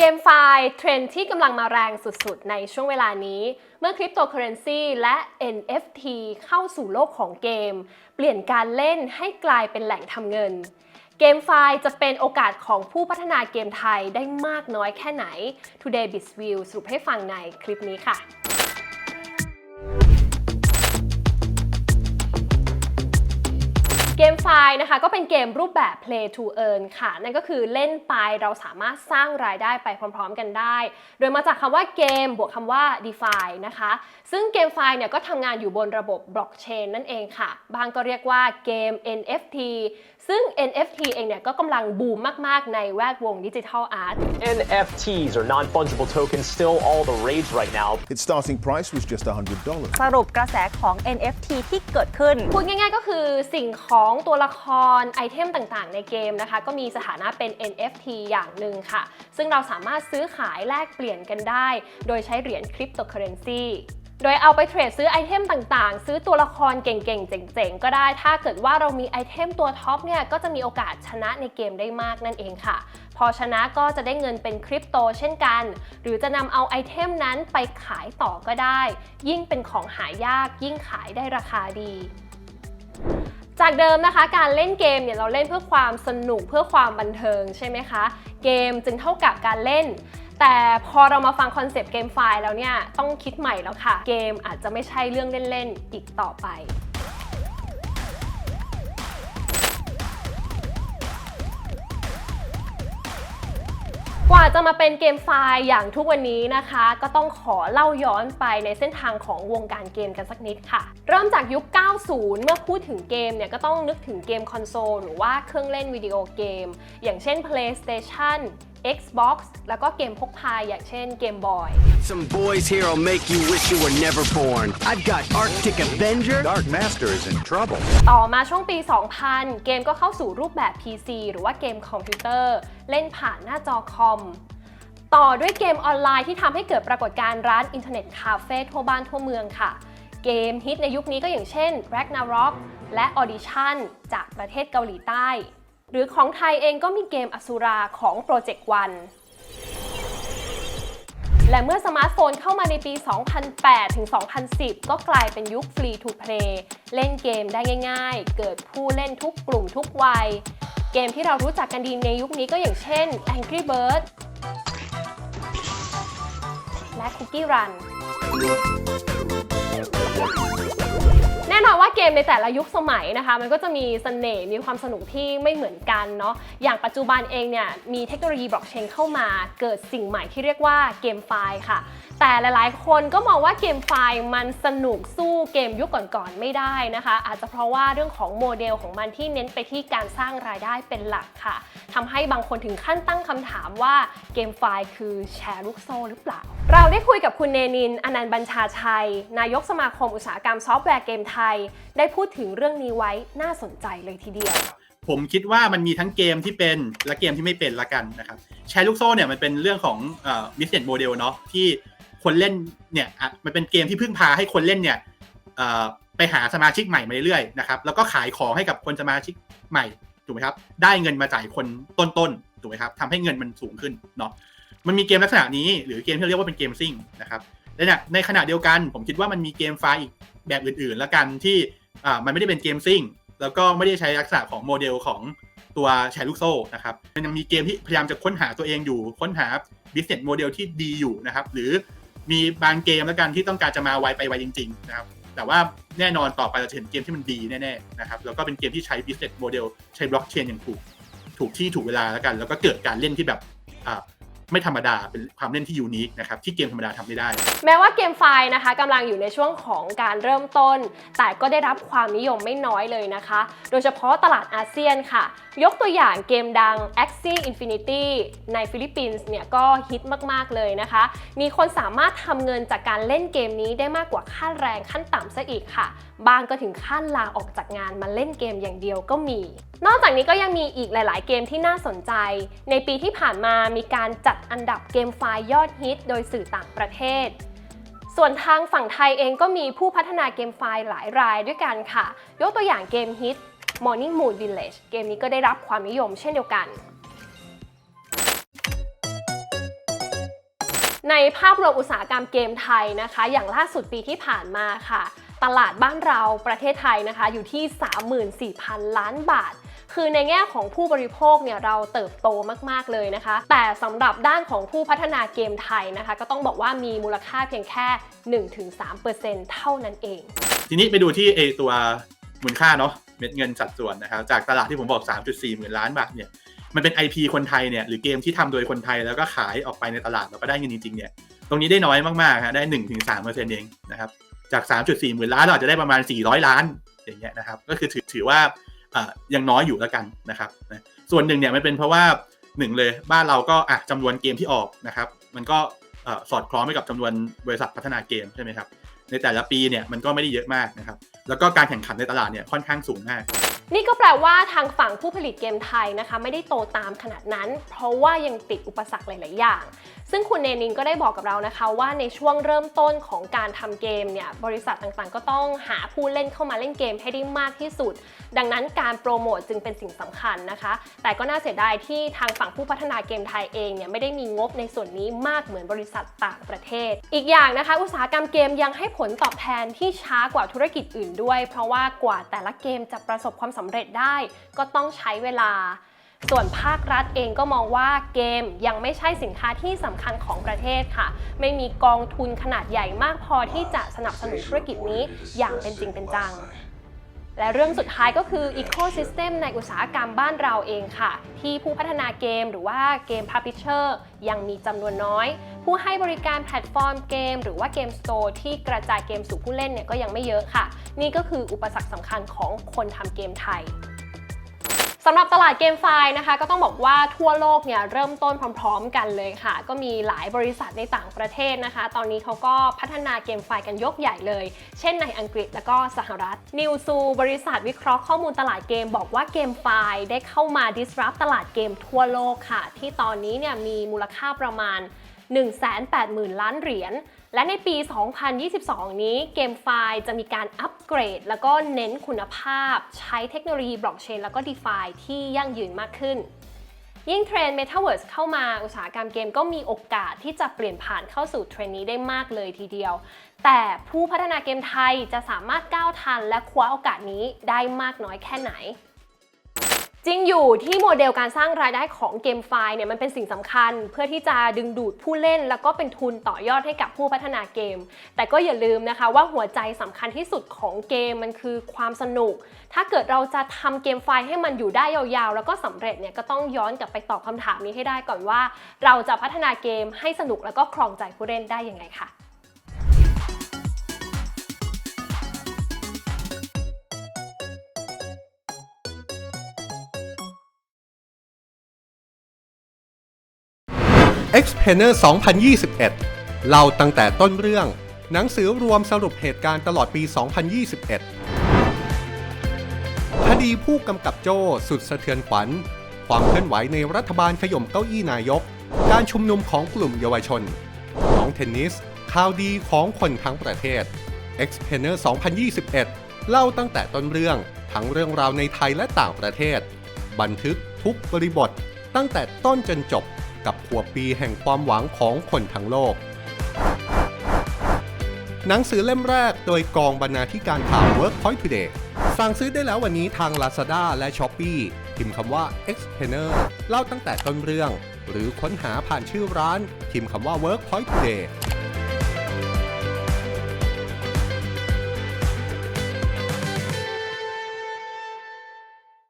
เกมไฟล์เทรนที่กำลังมาแรงสุดๆ ในช่วงเวลานี้ เมื่อคริปโตเคอเรนซีและ NFT เข้าสู่โลกของเกม เปลี่ยนการเล่นให้กลายเป็นแหล่งทำเงิน เกมไฟล์จะเป็นโอกาสของผู้พัฒนาเกมไทยได้มากน้อยแค่ไหน Today b i z v i e w สรุปให้ฟังในคลิปนี้ค่ะ เกมไฟล์นะคะก็เป็นเกมรูปแบบ play to earn ค่ะ นั่นก็คือเล่นไปเราสามารถสร้างรายได้ไปพร้อมๆกันได้ โดยมาจากคำว่าเกมบวกคำว่า DeFi นะคะ ซึ่งเกมไฟล์เนี่ยก็ทำงานอยู่บนระบบบล็อกเชนนั่นเองค่ะ บางก็เรียกว่าเกม NFT ซึ่ง NFT เองเนี่ยก็กำลังบูมมากๆ ในแวดวงดิจิทัลอาร์ต NFTs or non-fungible tokens still all the rage right now. Its starting price was just $100. สรุปกระแสของ NFT ที่เกิดขึ้น พูดง่ายๆก็คือสิ่งของสองตัวละครไอเทมต่างๆ ในเกมนะคะ ก็มีสถานะเป็น NFT อย่างหนึ่งค่ะ ซึ่งเราสามารถซื้อขายแลกเปลี่ยนกันได้ โดยใช้เหรียญคริปโตเคอเรนซีโดยเอาไปเทรดซื้อไอเทมต่างๆ ซื้อตัวละครเก่งๆ เจ๋งๆ ก็ได้ ถ้าเกิดว่าเรามีไอเทมตัวท็อปเนี่ยก็จะมีโอกาสชนะในเกมได้มากนั่นเองค่ะ พอชนะก็จะได้เงินเป็นคริปโตเช่นกัน หรือจะนำเอาไอเทมนั้นไปขายต่อก็ได้ ยิ่งเป็นของหายากยิ่งขายได้ราคาดี จากเดิมนะคะการเล่นเกมเนี่ยเราเล่นเพื่อความสนุกเพื่อความบันเทิงใช่ไหมคะ เกมจึงเท่ากับการเล่น แต่พอเรามาฟังคอนเซปต์เกมไฟล์แล้วเนี่ยต้องคิดใหม่แล้วค่ะ เกมอาจจะไม่ใช่เรื่องเล่นๆอีกต่อไป ว่าจะมาเป็นเกมไฟล์อย่างทุกวันนี้นะคะ ก็ต้องขอเล่าย้อนไปในเส้นทางของวงการเกมกันสักนิดค่ะ เริ่มจากยุค 90 เมื่อพูดถึงเกมเนี่ยก็ต้องนึกถึงเกมคอนโซลหรือว่าเครื่องเล่นวิดีโอเกม อย่างเช่น PlayStation Xbox แล้วก็เกมพกพาอย่างเช่นเกมบอย Some boys here will make you wish you were never born. I've got Arctic Avenger. Dark Master is in trouble. ต่อมาช่วงปี 2000 เกมก็เข้าสู่รูปแบบ PC หรือว่าเกมคอมพิวเตอร์ เล่นผ่านหน้าจอคอม ต่อด้วยเกมออนไลน์ที่ทำให้เกิดปรากฏการณ์ร้านอินเทอร์เน็ตคาเฟ่ทั่วบ้านทั่วเมืองค่ะ เกมฮิตในยุคนี้ก็อย่างเช่น Ragnarok และ Audition จากประเทศเกาหลีใต้ หรือของไทยเองก็มีเกมอสุราของ Project One และเมื่อสมาร์ทโฟนเข้ามาในปี 2008 ถึง 2010 ก็กลายเป็นยุคฟรีทูเพลย์เล่นเกมได้ง่าย ๆ เกิดผู้เล่นทุกกลุ่มทุกวัย เกมที่เรารู้จักกันดีในยุคนี้ก็อย่างเช่น Angry Bird และ Cookie Run มในแต่ละยุคสมัยนะคะ มันก็จะมีเสน่ห์มีความสนุกที่ไม่เหมือนกันเนาะอย่างปัจจุบันเองเนี่ยมีเทคโนโลยีบล็อกเชนเข้ามาเกิดสิ่งใหม่ที่เรียกว่าเกมไฟล์ค่ะ แต่หลายๆ คนก็มองว่าเกมไฟล์มันสนุกสู้เกมยุคก่อนๆไม่ได้นะคะ อาจจะเพราะว่าเรื่องของโมเดลของมันที่เน้นไปที่การสร้างรายได้เป็นหลักค่ะทำให้บางคนถึงขั้นตั้งคำถามว่าเกมไฟล์คือแชร์ลูกโซ่หรือเปล่า เราได้คุยกับคุณเนนินอนันต์บัญชาชัย นายกสมาคมอุตสาหกรรมซอฟต์แวร์เกมไทยได้พูดถึงเรื่องนี้ไว้น่าสนใจเลยทีเดียว ผมคิดว่ามันมีทั้งเกมที่เป็นและเกมที่ไม่เป็นละกันนะครับแชร์ลูกโซ่เนี่ยมันเป็นเรื่องของเอ่อ business model เนาะที่คนเล่นเนี่ยมันเป็นเกมที่พึ่งพาให้คนเล่นเนี่ยเอ่อไปหาสมาชิกใหม่มาเรื่อยๆนะครับแล้วก็ขายของให้กับคนสมาชิกใหม่ถูกไหมครับได้เงินมาจ่ายคนต้นๆถูกไหมครับทำให้เงินมันสูงขึ้นเนาะมันมีเกมลักษณะนี้หรือเกมที่เรียกว่าเป็นเกมซิ่งนะครับและเนี่ยในขณะเดียวกันผมคิดว่ามันมีเกมไฟล์อีกแบบอื่นๆละกันที่ อ่ามันไม่ได้เป็นเกมซิ่ง แล้วก็ไม่ได้ใช้ลักษณะของโมเดลของตัวแชร์ลูกโซ่นะครับ มันยังมีเกมที่พยายามจะค้นหาตัวเองอยู่ ค้นหา business model ที่ดีอยู่นะครับ หรือมีบางเกมแล้วกันที่ต้องการจะมาไวไปไวจริง ๆ นะครับ แต่ว่าแน่นอนต่อไปเราจะเห็นเกมที่มันดีแน่ๆนะครับ แล้วก็เป็นเกมที่ใช้ business model ใช้ blockchain อย่างถูก ถูกที่ถูกเวลาแล้วกัน แล้วก็เกิดการเล่นที่แบบอ่า ไม่ธรรมดาเป็นความเล่นที่ยูนิคนะครับที่เกมธรรมดาทำไม่ได้ แม้ว่าเกมไฟล์นะคะกำลังอยู่ในช่วงของการเริ่มต้น แต่ก็ได้รับความนิยมไม่น้อยเลยนะคะ โดยเฉพาะตลาดอาเซียนค่ะ ยกตัวอย่างเกมดัง Axie Infinity ในฟิลิปปินส์เนี่ยก็ฮิตมาก ๆ เลยนะคะ มีคนสามารถทำเงินจากการเล่นเกมนี้ได้มากกว่าค่าแรงขั้นต่ำซะอีกค่ะ บางก็ถึงขั้นลาออกจากงานมาเล่นเกมอย่างเดียวก็มี นอกจากนี้ก็ยังมีอีกหลาย ๆ เกมที่น่าสนใจ ในปีที่ผ่านมามีการจัดอันดับเกมไฟล์ยอดฮิต โดยสื่อต่างประเทศ ส่วนทางฝั่งไทยเองก็มีผู้พัฒนาเกมไฟล์หลายรายด้วยกันค่ะ ยกตัวอย่างเกมฮิต Morning Moon Village เกมนี้ก็ได้รับความนิยมเช่นเดียวกัน ในภาพรวมอุตสาหกรรมเกมไทยนะคะ อย่างล่าสุดปีที่ผ่านมาค่ะ ตลาดบ้านเราประเทศไทยนะคะอยู่ที่ 34,000 ล้านบาท คือในแง่ของผู้บริโภคเนี่ยเราเติบโตมาก ๆ เลยนะคะ แต่สำหรับด้านของผู้พัฒนาเกมไทยนะคะ ก็ต้องบอกว่ามีมูลค่าเพียงแค่ 1-3%เท่านั้นเอง ทีนี้ไปดูที่ไอตัวมูลค่าเนาะเม็ดเงินสัดส่วนนะครับจากตลาดที่ผมบอก 3.4หมื่นล้านบาทเนี่ยมันเป็น IP คนไทยเนี่ยหรือเกมที่ทำโดยคนไทยแล้วก็ขายออกไปในตลาดแล้วก็ได้เงินจริงๆเนี่ยตรงนี้ได้น้อยมากๆฮะได้ 1-3%เองนะครับจาก 3.4หมื่นล้านเราอาจจะได้ประมาณ 400 ล้านอย่างเงี้ยนะครับก็คือถือถือว่า ยังน้อยอยู่แล้วกันนะครับนะส่วนหนึ่งเนี่ยมันเป็นเพราะว่าหนึ่งเลยบ้านเราก็อะจำนวนเกมที่ออกนะครับ มันก็สอดคล้องไปกับจำนวนบริษัทพัฒนาเกมใช่ไหมครับในแต่ละปีเนี่ยมันก็ไม่ได้เยอะมากนะครับ แล้วก็การแข่งขันในตลาดเนี่ยค่อนข้างสูงมาก นี่ก็แปลว่าทางฝั่งผู้ผลิตเกมไทยนะคะ ไม่ได้โตตามขนาดนั้น เพราะว่ายังติดอุปสรรคหลาย ๆ อย่าง ซึ่งคุณเนนินก็ได้บอกกับเรานะคะ ว่าในช่วงเริ่มต้นของการทำเกมเนี่ยบริษัทต่างๆ ก็ต้องหาผู้เล่นเข้ามาเล่นเกมให้ได้มากที่สุด ดังนั้นการโปรโมทจึงเป็นสิ่งสำคัญนะคะ แต่ก็น่าเสียดายที่ทางฝั่งผู้พัฒนาเกมไทยเองเนี่ยไม่ได้มีงบในส่วนนี้มากเหมือนบริษัทต่างประเทศ อีกอย่างนะคะ อุตสาหกรรมเกมยังให้ผลตอบแทนที่ช้ากว่าธุรกิจอื่นด้วย เพราะว่ากว่าแต่ละเกมจะประสบความสำเร็จได้ ก็ต้องใช้เวลา ส่วนภาครัฐเองก็มองว่าเกมยังไม่ใช่สินค้าที่สำคัญของประเทศค่ะ ไม่มีกองทุนขนาดใหญ่มากพอที่จะสนับสนุนธุรกิจนี้อย่างเป็นจริงเป็นจัง และเรื่องสุดท้ายก็คือ Ecosystem ในอุตสาหกรรมบ้านเราเองค่ะ ที่ผู้พัฒนาเกมหรือว่าเกม Publisher ยังมีจำนวนน้อย ผู้ให้บริการแพลตฟอร์มเกม หรือว่าเกมสโตร์ที่กระจายเกมสู่ผู้เล่นเนี่ยก็ยังไม่เยอะค่ะ นี่ก็คืออุปสรรคสำคัญของคนทำเกมไทย สำหรับตลาดเกมไฟล์นะคะ ก็ต้องบอกว่าทั่วโลกเนี่ยเริ่มต้นพร้อม ๆ กันเลยค่ะ ก็มีหลายบริษัทในต่างประเทศนะคะ ตอนนี้เขาก็พัฒนาเกมไฟล์กันยกใหญ่เลย เช่นในอังกฤษและก็สหรัฐนิวซูบริษัทวิเคราะห์ข้อมูลตลาดเกม บอกว่าเกมไฟล์ได้เข้ามา disrupt ตลาดเกมทั่วโลกค่ะ ที่ตอนนี้เนี่ยมีมูลค่าประมาณ 180,000 ล้านเหรียญ และในปี 2022 นี้เกมไฟล์จะมีการอัปเกรด แล้วก็เน้นคุณภาพ ใช้เทคโนโลยีบล็อกเชนแล้วก็ d e f i ที่ยั่งยืนมากขึ้น ยิ่งเทรนด์ Metaverse เข้ามาอุตสาหกรรมเกมก็มีโอกาสที่จะเปลี่ยนผ่านเข้าสู่เทรนด์นี้ได้มากเลยทีเดียว แต่ผู้พัฒนาเกมไทยจะสามารถก้าวทันและคว้าโอกาสนี้ได้มากน้อยแค่ไหน จริงอยู่ที่โมเดลการสร้างรายได้ของเกมไฟล์เนี่ยมันเป็นสิ่งสำคัญ เพื่อที่จะดึงดูดผู้เล่น แล้วก็เป็นทุนต่อยอดให้กับผู้พัฒนาเกม แต่ก็อย่าลืมนะคะว่าหัวใจสำคัญที่สุดของเกมมันคือความสนุก ถ้าเกิดเราจะทำเกมไฟล์ให้มันอยู่ได้ยาวๆ แล้วก็สำเร็จเนี่ยก็ต้องย้อนกลับไปตอบคำถามนี้ให้ได้ก่อนว่า เราจะพัฒนาเกมให้สนุกแล้วก็ครองใจผู้เล่นได้ยังไงค่ะ e x p a n e r 2021 เล่าตั้งแต่ต้นเรื่อง หนังสือรวมสรุปเหตุการณ์ตลอดปี 2021 คดีผู้กำกับโจ้สุดสะเทือนขวัญ ความเคลื่อนไหวในรัฐบาลขย่มเก้าอี้นายก การชุมนุมของกลุ่มเยาวชน น้องเทนนิส ข่าวดีของคนทั้งประเทศ e x p a n e r 2021 เล่าตั้งแต่ต้นเรื่องทั้งเรื่องราวในไทยและต่างประเทศ บันทึกทุกบริบทตั้งแต่ต้นจนจบ กับขวบปีแห่งความหวังของคนทั้งโลก หนังสือเล่มแรกโดยกองบรรณาธิการข่าว Workpoint Today สั่งซื้อได้แล้ววันนี้ทาง Lazada และ Shopee พิมพ์คำว่า Explainer เล่าตั้งแต่ต้นเรื่อง หรือค้นหาผ่านชื่อร้าน พิมพ์คำว่า Workpoint Today